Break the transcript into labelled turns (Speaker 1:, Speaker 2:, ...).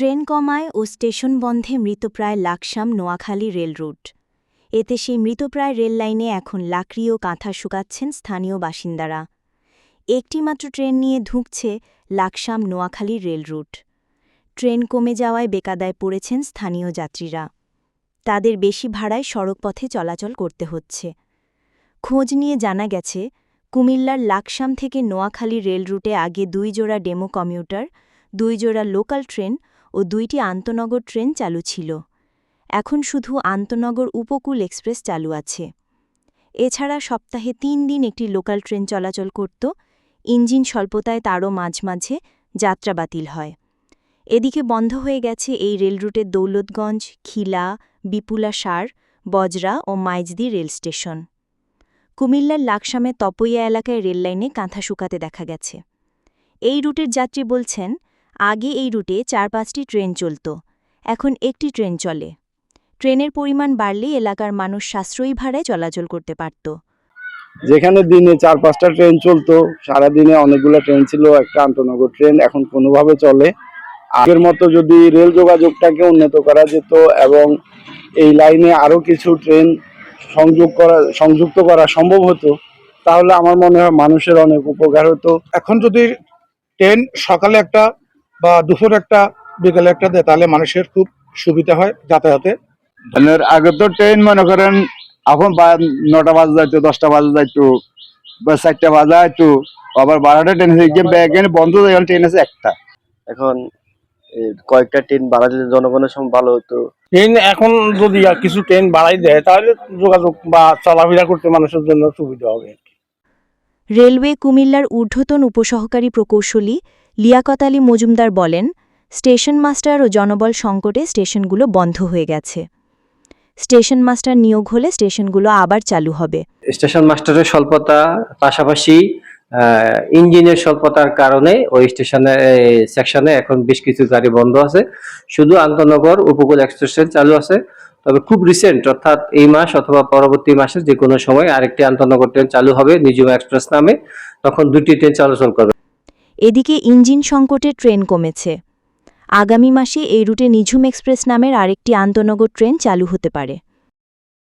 Speaker 1: Train কমায় ও station বন্ধে মৃতপ্রায় লাকসাম নোয়াখালী রেল রুট। এতে সেই মৃতপ্রায় রেল লাইনে এখন লাকড়ি ও কাঁথা শুকাচ্ছেন স্থানীয় বাসিন্দারা। একটিমাত্র ট্রেন নিয়ে ধুঁকছে Laksam Noakhali rail route. Train কমে যাওয়ায় বেকাদায় পড়েছেন স্থানীয় যাত্রীরা। তাদের বেশি ভাড়ায় সড়কপথে চলাচল করতে হচ্ছে। খোঁজ নিয়ে জানা গেছে, কুমিল্লার লাকসাম থেকে নোয়াখালী রেল রুটে আগে দুই জোড়া ডেমো কমিউটার দুই জোড়া লোকাল ট্রেন ও দুইটি আন্তনগর ট্রেন চালু ছিল। এখন শুধু আন্তনগর উপকূল এক্সপ্রেস চালু আছে। এছাড়া সপ্তাহে তিন দিন একটি লোকাল ট্রেন চলাচল করত। ইঞ্জিন স্বল্পতায় তারও মাঝ মাঝে যাত্রা বাতিল হয়। এদিকে বন্ধ হয়ে গেছে এই রেল রুটের দৌলতগঞ্জ, খিলা, বিপুলা সার, বজরা ও মাইজদি রেল স্টেশন। কুমিল্লার লাকসামে তপইয়া এলাকায় রেললাইনে কাঁথা শুকাতে দেখা গেছে। এই রুটের যাত্রী বলছেন আগে এই রুটে চার পাঁচটি ট্রেন চলত। এখন একটি ট্রেন চলে। ট্রেনের পরিমাণ বাড়লে এলাকার মানুষ সাশ্রয়ী ভাড়ায় চলাচল করতে পারত।
Speaker 2: যেখানে দিনে চার পাঁচটা ট্রেন চলতো সারা দিনে অনেকগুলো ট্রেন ছিল একটা আন্তনগর ট্রেন এখন কোনোভাবে চলে। আগের মতো যদি রেল যোগাযোগটাকে উন্নত করা যেত এবং এই লাইনে আরও কিছু ট্রেন সংযোগ করা সংযুক্ত করা সম্ভব হতো তাহলে আমার মনে হয় মানুষের অনেক উপকার হতো।
Speaker 3: এখন যদি ট্রেন সকালে একটা বা দুপুর একটা বিকেলে একটা দেয় তাহলে মানুষের খুব সুবিধা হয় যাতায়াতে।
Speaker 2: আগে তো ট্রেন মনে করেন এখন বা- নটা বাজে যাইতো দশটা বাজে যাইতো বা চারটা বাজে যাইতো আবার বারোটা ট্রেন হয়ে ব্যাগ বন্ধ হয়ে গেল ট্রেন আছে একটা।
Speaker 4: এখন কয়েকটা ট্রেন বাড়া দিলে জনগণের সময় ভালো হতো।
Speaker 3: ট্রেন এখন যদি আর কিছু ট্রেন বাড়াই দেয় তাহলে যোগাযোগ বা চলাফেরা করতে মানুষের জন্য সুবিধা হবে।
Speaker 1: রেলওয়ে কুমিল্লার ঊর্ধ্বতন উপসহকারী প্রকৌশলী লিয়াকত আলী মজুমদার বলেন, স্টেশন মাস্টার ও জনবল সংকটে স্টেশনগুলো বন্ধ হয়ে গেছে। স্টেশন মাস্টার নিয়োগ হলে স্টেশনগুলো আবার চালু হবে।
Speaker 5: স্টেশন মাস্টারের স্বল্পতা পাশাপাশি ইঞ্জিনের স্বল্পতার কারণে ওই স্টেশনে সেকশনে এখন বেশ কিছু গাড়ি বন্ধ আছে। শুধু আন্তনগর উপকূল এক্সপ্রেস চালু আছে। তবে খুব রিসেন্ট অর্থাৎ এই মাস অথবা পরবর্তী মাসে যে কোনো সময় আরেকটি আন্তনগর ট্রেন চালু হবে, নিজুম এক্সপ্রেস নামে। তখন দুটি ট্রেন চলাচল করবে।
Speaker 1: এদিকে ইঞ্জিন সংকটে ট্রেন কমেছে। আগামী মাসে এই রুটে নিঝুম এক্সপ্রেস নামের আরেকটি আন্তনগর ট্রেন চালু হতে পারে।